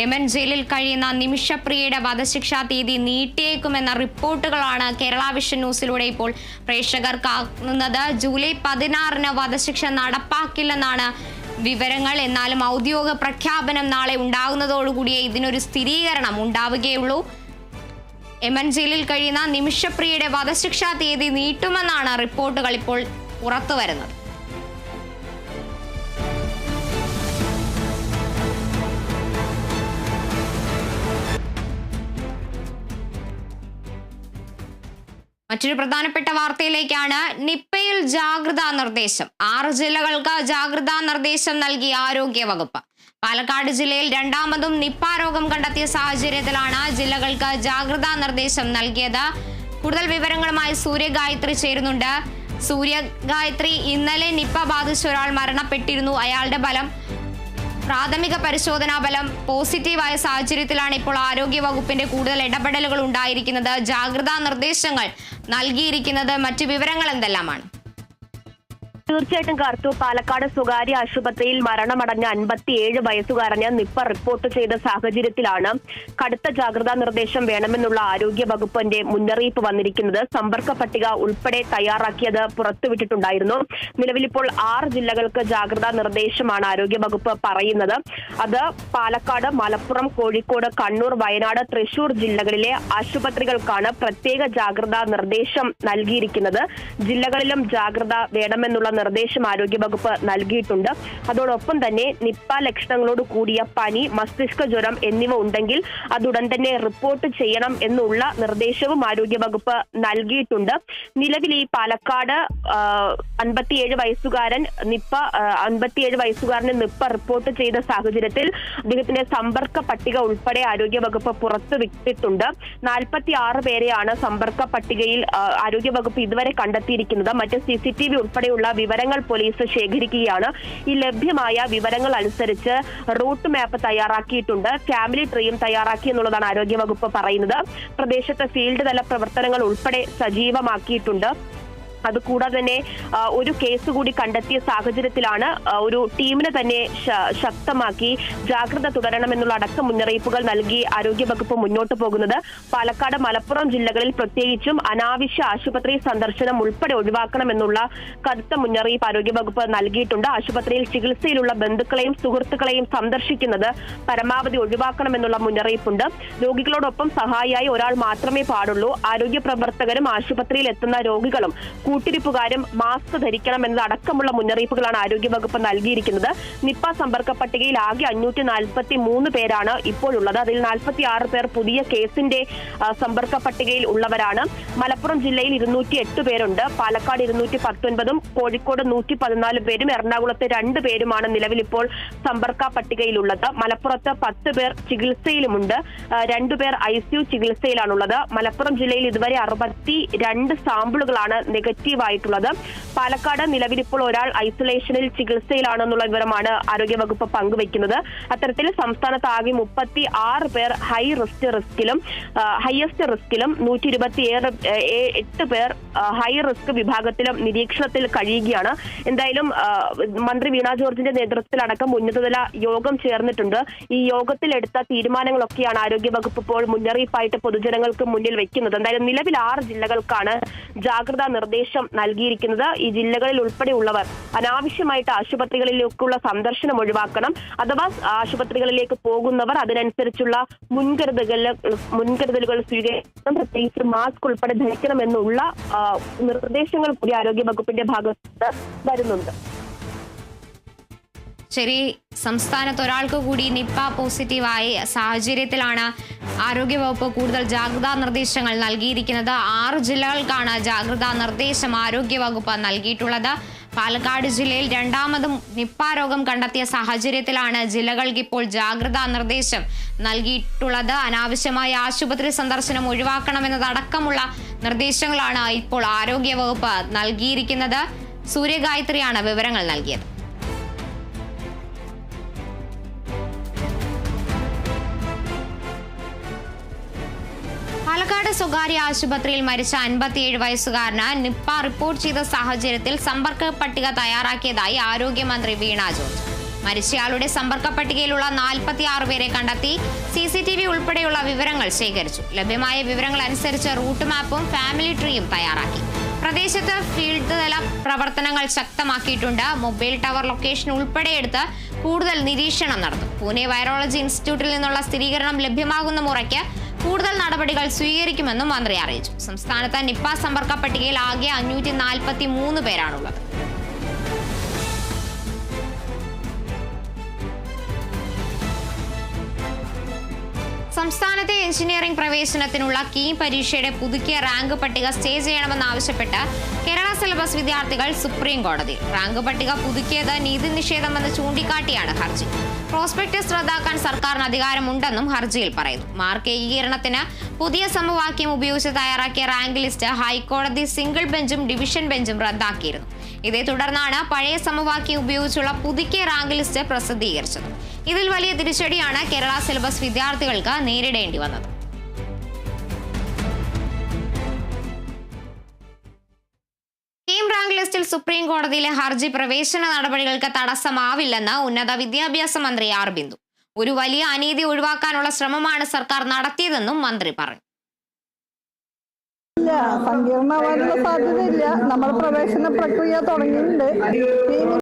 Yemen ജയിലിൽ കഴിയുന്ന നിമിഷപ്രിയയുടെ വധശിക്ഷാ തീയതി നീട്ടിയേക്കുമെന്ന റിപ്പോർട്ടുകളാണ് കേരള വിഷൻ ന്യൂസിലൂടെ ഇപ്പോൾ പ്രേക്ഷകർ കാണുന്നത് ജൂലൈ പതിനാറിന് വധശിക്ഷ നടപ്പാക്കില്ലെന്നാണ് വിവരങ്ങൾ. എന്നാലും ഔദ്യോഗിക പ്രഖ്യാപനം നാളെ ഉണ്ടാകുന്നതോടുകൂടിയേ ഇതിനൊരു സ്ഥിരീകരണം ഉണ്ടാവുകയുള്ളൂ. എമൻ ജയിലിൽ കഴിയുന്ന നിമിഷപ്രിയയുടെ വധശിക്ഷാ തീയതി നീട്ടുമെന്നാണ് റിപ്പോർട്ടുകൾ ഇപ്പോൾ പുറത്തു മറ്റൊരു പ്രധാനപ്പെട്ട വാർത്തയിലേക്കാണ് നിപ്പയിൽ ജാഗ്രതാ നിർദ്ദേശം. ആറ് ജില്ലകൾക്ക് ജാഗ്രതാ നിർദ്ദേശം നൽകി ആരോഗ്യ വകുപ്പ്. പാലക്കാട് ജില്ലയിൽ രണ്ടാമതും നിപ്പ രോഗം കണ്ടെത്തിയ സാഹചര്യത്തിലാണ് ജില്ലകൾക്ക് ജാഗ്രതാ നിർദ്ദേശം നൽകിയത്. കൂടുതൽ വിവരങ്ങളുമായി സൂര്യഗായത്രി ചേരുന്നുണ്ട്. സൂര്യഗായത്രി ഇന്നലെ നിപ്പ ബാധിച്ച ഒരാൾ മരണപ്പെട്ടിരുന്നു. അയാളുടെ ഫലം പ്രാഥമിക പരിശോധനാ ഫലം പോസിറ്റീവായ സാഹചര്യത്തിലാണ് ഇപ്പോൾ ആരോഗ്യ വകുപ്പിന്റെ കൂടുതൽ ഇടപെടലുകൾ ഉണ്ടായിരിക്കുന്നത്. ജാഗ്രതാ നിർദ്ദേശങ്ങൾ നൽകിയിരിക്കുന്നത് മറ്റു വിവരങ്ങൾ എന്തെല്ലാമാണ്? തീർച്ചയായിട്ടും കാർത്തു പാലക്കാട് സ്വകാര്യ ആശുപത്രിയിൽ മരണമടഞ്ഞ അൻപത്തിയേഴ് വയസ്സുകാരന് നിപ്പ റിപ്പോർട്ട് ചെയ്ത സാഹചര്യത്തിലാണ് കടുത്ത ജാഗ്രതാ നിർദ്ദേശം വേണമെന്നുള്ള ആരോഗ്യ വകുപ്പിന്റെ മുന്നറിയിപ്പ് വന്നിരിക്കുന്നത്. സമ്പർക്ക പട്ടിക ഉൾപ്പെടെ തയ്യാറാക്കിയത് പുറത്തുവിട്ടിട്ടുണ്ടായിരുന്നു. നിലവിലിപ്പോൾ ആറ് ജില്ലകൾക്ക് ജാഗ്രതാ നിർദ്ദേശമാണ് ആരോഗ്യ വകുപ്പ് പറയുന്നത്. അത് പാലക്കാട് മലപ്പുറം കോഴിക്കോട് കണ്ണൂർ വയനാട് തൃശൂർ ജില്ലകളിലെ ആശുപത്രികൾക്കാണ് പ്രത്യേക ജാഗ്രതാ നിർദ്ദേശം നൽകിയിരിക്കുന്നത്. ജില്ലകളിലും ജാഗ്രത വേണമെന്നുള്ള നിർദ്ദേശം ആരോഗ്യവകുപ്പ് നൽകിയിട്ടുണ്ട്. അതോടൊപ്പം തന്നെ നിപ്പ ലക്ഷണങ്ങളോട് കൂടിയ പനി മസ്തിഷ്ക ജ്വരം എന്നിവ ഉണ്ടെങ്കിൽ അതുടൻ തന്നെ റിപ്പോർട്ട് ചെയ്യണം എന്നുള്ള നിർദ്ദേശവും ആരോഗ്യവകുപ്പ് നൽകിയിട്ടുണ്ട്. നിലവിൽ ഈ പാലക്കാട് അൻപത്തിയേഴ് വയസ്സുകാരൻ നിപ്പ അൻപത്തിയേഴ് വയസ്സുകാരന് നിപ്പ റിപ്പോർട്ട് ചെയ്ത സാഹചര്യത്തിൽ അദ്ദേഹത്തിന്റെ സമ്പർക്ക പട്ടിക ഉൾപ്പെടെ ആരോഗ്യവകുപ്പ് പുറത്തുവിട്ടിട്ടുണ്ട് നാൽപ്പത്തി ആറ് പേരെയാണ് സമ്പർക്ക പട്ടികയിൽ ആരോഗ്യവകുപ്പ് ഇതുവരെ കണ്ടെത്തിയിരിക്കുന്നത്. മറ്റ് സി സി ടി വി ഉൾപ്പെടെയുള്ള വിവരങ്ങൾ പോലീസ് ശേഖരിക്കുകയാണ്. ഈ ലഭ്യമായ വിവരങ്ങൾ അനുസരിച്ച് റൂട്ട് മാപ്പ് തയ്യാറാക്കിയിട്ടുണ്ട്. ഫാമിലി ട്രീയും തയ്യാറാക്കി എന്നുള്ളതാണ് ആരോഗ്യവകുപ്പ് പറയുന്നത്. പ്രദേശത്ത് ഫീൽഡ് തല പ്രവർത്തനങ്ങൾ ഉൾപ്പെടെ സജീവമാക്കിയിട്ടുണ്ട്. അതുകൂടാതെ തന്നെ ഒരു കേസ് കൂടി കണ്ടെത്തിയ സാഹചര്യത്തിലാണ് ഒരു ടീമിനെ തന്നെ ശക്തമാക്കി ജാഗ്രത തുടരണമെന്നുള്ള അടക്കം മുന്നറിയിപ്പുകൾ നൽകി ആരോഗ്യവകുപ്പ് മുന്നോട്ട് പോകുന്നത്. പാലക്കാട് മലപ്പുറം ജില്ലകളിൽ പ്രത്യേകിച്ചും അനാവശ്യ ആശുപത്രി സന്ദർശനം ഉൾപ്പെടെ ഒഴിവാക്കണമെന്നുള്ള കടുത്ത മുന്നറിയിപ്പ് ആരോഗ്യവകുപ്പ് നൽകിയിട്ടുണ്ട്. ആശുപത്രിയിൽ ചികിത്സയിലുള്ള ബന്ധുക്കളെയും സുഹൃത്തുക്കളെയും സന്ദർശിക്കുന്നത് പരമാവധി ഒഴിവാക്കണമെന്നുള്ള മുന്നറിയിപ്പുണ്ട്. രോഗികളോടൊപ്പം സഹായിയായി ഒരാൾ മാത്രമേ പാടുള്ളൂ. ആരോഗ്യ പ്രവർത്തകരും ആശുപത്രിയിൽ എത്തുന്ന രോഗികളും കൂട്ടിരിപ്പുകാരും മാസ്ക് ധരിക്കണം എന്നതടക്കമുള്ള മുന്നറിയിപ്പുകളാണ് ആരോഗ്യവകുപ്പ് നൽകിയിരിക്കുന്നത്. നിപ്പ സമ്പർക്ക പട്ടികയിൽ ആകെ അഞ്ഞൂറ്റി നാൽപ്പത്തി മൂന്ന് പേരാണ് ഇപ്പോഴുള്ളത്. അതിൽ നാൽപ്പത്തി ആറ് പേർ പുതിയ കേസിന്റെ സമ്പർക്ക പട്ടികയിൽ ഉള്ളവരാണ്. മലപ്പുറം ജില്ലയിൽ ഇരുന്നൂറ്റി എട്ട് പേരുണ്ട്. പാലക്കാട് ഇരുന്നൂറ്റി പത്തൊൻപതും കോഴിക്കോട് നൂറ്റി പതിനാല് പേരും എറണാകുളത്ത് രണ്ട് പേരുമാണ് നിലവിൽ ഇപ്പോൾ സമ്പർക്ക പട്ടികയിലുള്ളത് മലപ്പുറത്ത് പത്ത് പേർ ചികിത്സയിലുമുണ്ട്. രണ്ടുപേർ ഐ സി യു ചികിത്സയിലാണുള്ളത്. മലപ്പുറം ജില്ലയിൽ ഇതുവരെ അറുപത്തി രണ്ട് സാമ്പിളുകളാണ് നെഗറ്റീവ് ആയിട്ടുള്ളത് പാലക്കാട് നിലവിൽ ഇപ്പോൾ ഒരാൾ ഐസൊലേഷനിൽ ചികിത്സയിലാണെന്നുള്ള വിവരമാണ് ആരോഗ്യവകുപ്പ് പങ്കുവയ്ക്കുന്നത്. അത്തരത്തിൽ സംസ്ഥാനത്ത് ആകെ മുപ്പത്തി ആറ് പേർ ഹൈ റിസ്ക് റിസ്കിലും ഹയസ്റ്റ് റിസ്കിലും നൂറ്റി ഇരുപത്തി എട്ട് പേർ ഹൈ റിസ്ക് വിഭാഗത്തിലും നിരീക്ഷണത്തിൽ കഴിയുകയാണ്. എന്തായാലും മന്ത്രി വീണ ജോർജിന്റെ നേതൃത്വത്തിലടക്കം ഉന്നതതല യോഗം ചേർന്നിട്ടുണ്ട്. ഈ യോഗത്തിൽ എടുത്ത തീരുമാനങ്ങളൊക്കെയാണ് ആരോഗ്യവകുപ്പ് ഇപ്പോൾ മുന്നറിയിപ്പായിട്ട് പൊതുജനങ്ങൾക്ക് മുന്നിൽ വെക്കുന്നത്. എന്തായാലും നിലവിൽ ആറ് ജില്ലകൾക്കാണ് ജാഗ്രതാ നിർദ്ദേശം നൽകിയിരിക്കുന്നത് ഈ ജില്ലകളിൽ ഉൾപ്പെടെയുള്ളവർ. അനാവശ്യമായിട്ട് ആശുപത്രികളിലേക്കുള്ള സന്ദർശനം ഒഴിവാക്കണം. അഥവാ ആശുപത്രികളിലേക്ക് പോകുന്നവർ അതിനനുസരിച്ചുള്ള മുൻകരുതലുകൾ മുൻകരുതലുകൾ സ്വീകരിക്കണം. പ്രത്യേകിച്ച് മാസ്ക് ഉൾപ്പെടെ ധരിക്കണമെന്നുള്ള നിർദ്ദേശങ്ങൾ കൂടി ആരോഗ്യ വകുപ്പിന്റെ ഭാഗത്ത് വരുന്നുണ്ട്. ശരി സംസ്ഥാനത്ത് ഒരാൾക്ക് കൂടി നിപ്പ പോസിറ്റീവായ സാഹചര്യത്തിലാണ് ആരോഗ്യവകുപ്പ് കൂടുതൽ ജാഗ്രതാ നിർദ്ദേശങ്ങൾ നൽകിയിരിക്കുന്നത്. ആറ് ജില്ലകൾക്കാണ് ജാഗ്രതാ നിർദ്ദേശം ആരോഗ്യവകുപ്പ് നൽകിയിട്ടുള്ളത്. പാലക്കാട് ജില്ലയിൽ രണ്ടാമതും നിപ്പ രോഗം കണ്ടെത്തിയ സാഹചര്യത്തിലാണ് ജില്ലകൾക്ക് ഇപ്പോൾ ജാഗ്രതാ നിർദ്ദേശം നൽകിയിട്ടുള്ളത്. അനാവശ്യമായ ആശുപത്രി സന്ദർശനം ഒഴിവാക്കണമെന്നതടക്കമുള്ള നിർദ്ദേശങ്ങളാണ് ഇപ്പോൾ ആരോഗ്യവകുപ്പ് നൽകിയിരിക്കുന്നത്. സൂര്യഗായത്രിയാണ് വിവരങ്ങൾ നൽകിയത്. പാലക്കാട് സ്വകാര്യ ആശുപത്രിയിൽ മരിച്ച അൻപത്തിയേഴ് വയസ്സുകാരന് നിപ്പ റിപ്പോർട്ട് ചെയ്ത സാഹചര്യത്തിൽ സമ്പർക്ക പട്ടിക തയ്യാറാക്കിയതായി ആരോഗ്യമന്ത്രി വീണ ജോർജ്. മരിച്ചയാളുടെ സമ്പർക്ക പട്ടികയിലുള്ള നാൽപ്പത്തി ആറ് പേരെ കണ്ടെത്തി സി സി ടി വി ഉൾപ്പെടെയുള്ള വിവരങ്ങൾ ശേഖരിച്ചു. ലഭ്യമായ വിവരങ്ങൾ അനുസരിച്ച് റൂട്ട് മാപ്പും ഫാമിലി ട്രീയും തയ്യാറാക്കി. പ്രദേശത്ത് ഫീൽഡ് തല പ്രവർത്തനങ്ങൾ ശക്തമാക്കിയിട്ടുണ്ട്. മൊബൈൽ ടവർ ലൊക്കേഷൻ ഉൾപ്പെടെ എടുത്ത് കൂടുതൽ നിരീക്ഷണം നടത്തും. പൂനെ വൈറോളജി ഇൻസ്റ്റിറ്റ്യൂട്ടിൽ നിന്നുള്ള സ്ഥിരീകരണം ലഭ്യമാകുന്ന മുറയ്ക്ക് കൂടുതൽ നടപടികൾ സ്വീകരിക്കുമെന്നും മന്ത്രി അറിയിച്ചു. സംസ്ഥാനത്ത് നിപ്പ സമ്പർക്ക പട്ടികയിൽ ആകെ അഞ്ഞൂറ്റി നാൽപ്പത്തി മൂന്ന് പേരാണുള്ളത്. സംസ്ഥാനത്തെ എഞ്ചിനീയറിംഗ് പ്രവേശനത്തിനുള്ള കീം പരീക്ഷയുടെ പുതുക്കിയ റാങ്ക് പട്ടിക സ്റ്റേ ചെയ്യണമെന്നാവശ്യപ്പെട്ട് കേരള സിലബസ് വിദ്യാർത്ഥികൾ സുപ്രീം കോടതി. റാങ്ക് പട്ടിക പുതുക്കിയത് നീതി നിഷേധമെന്ന് ചൂണ്ടിക്കാട്ടിയാണ് ഹർജി. പ്രോസ്പെക്ടസ് റദ്ദാക്കാൻ സർക്കാരിന് അധികാരമുണ്ടെന്നും ഹർജിയിൽ പറയുന്നു. മാർക്ക് ഏകീകരണത്തിന് പുതിയ സമവാക്യം ഉപയോഗിച്ച് തയ്യാറാക്കിയ റാങ്ക് ലിസ്റ്റ് ഹൈക്കോടതി സിംഗിൾ ബെഞ്ചും ഡിവിഷൻ ബെഞ്ചും റദ്ദാക്കിയിരുന്നു. ഇതേ തുടർന്നാണ് പഴയ സമവാക്യം ഉപയോഗിച്ചുള്ള പുതുക്കിയ റാങ്ക് ലിസ്റ്റ് പ്രസിദ്ധീകരിച്ചത്. ഇതിൽ വലിയ തിരിച്ചടിയാണ് കേരള സിലബസ് വിദ്യാർത്ഥികൾക്ക് നേരിടേണ്ടി വന്നത്. ടീം റാങ്ക് ലിസ്റ്റിൽ സുപ്രീം കോടതിയിലെ ഹർജി പ്രവേശന നടപടികൾക്ക് തടസ്സമാവില്ലെന്ന് ഉന്നത വിദ്യാഭ്യാസ മന്ത്രി ആർ ബിന്ദു. ഒരു വലിയ അനീതി ഒഴിവാക്കാനുള്ള ശ്രമമാണ് സർക്കാർ നടത്തിയതെന്നും മന്ത്രി പറഞ്ഞു. സങ്കീർണമാകാനുള്ള സാധ്യതയില്ല. നമ്മൾ പ്രവേശന പ്രക്രിയ തുടങ്ങിയിട്ടുണ്ട്.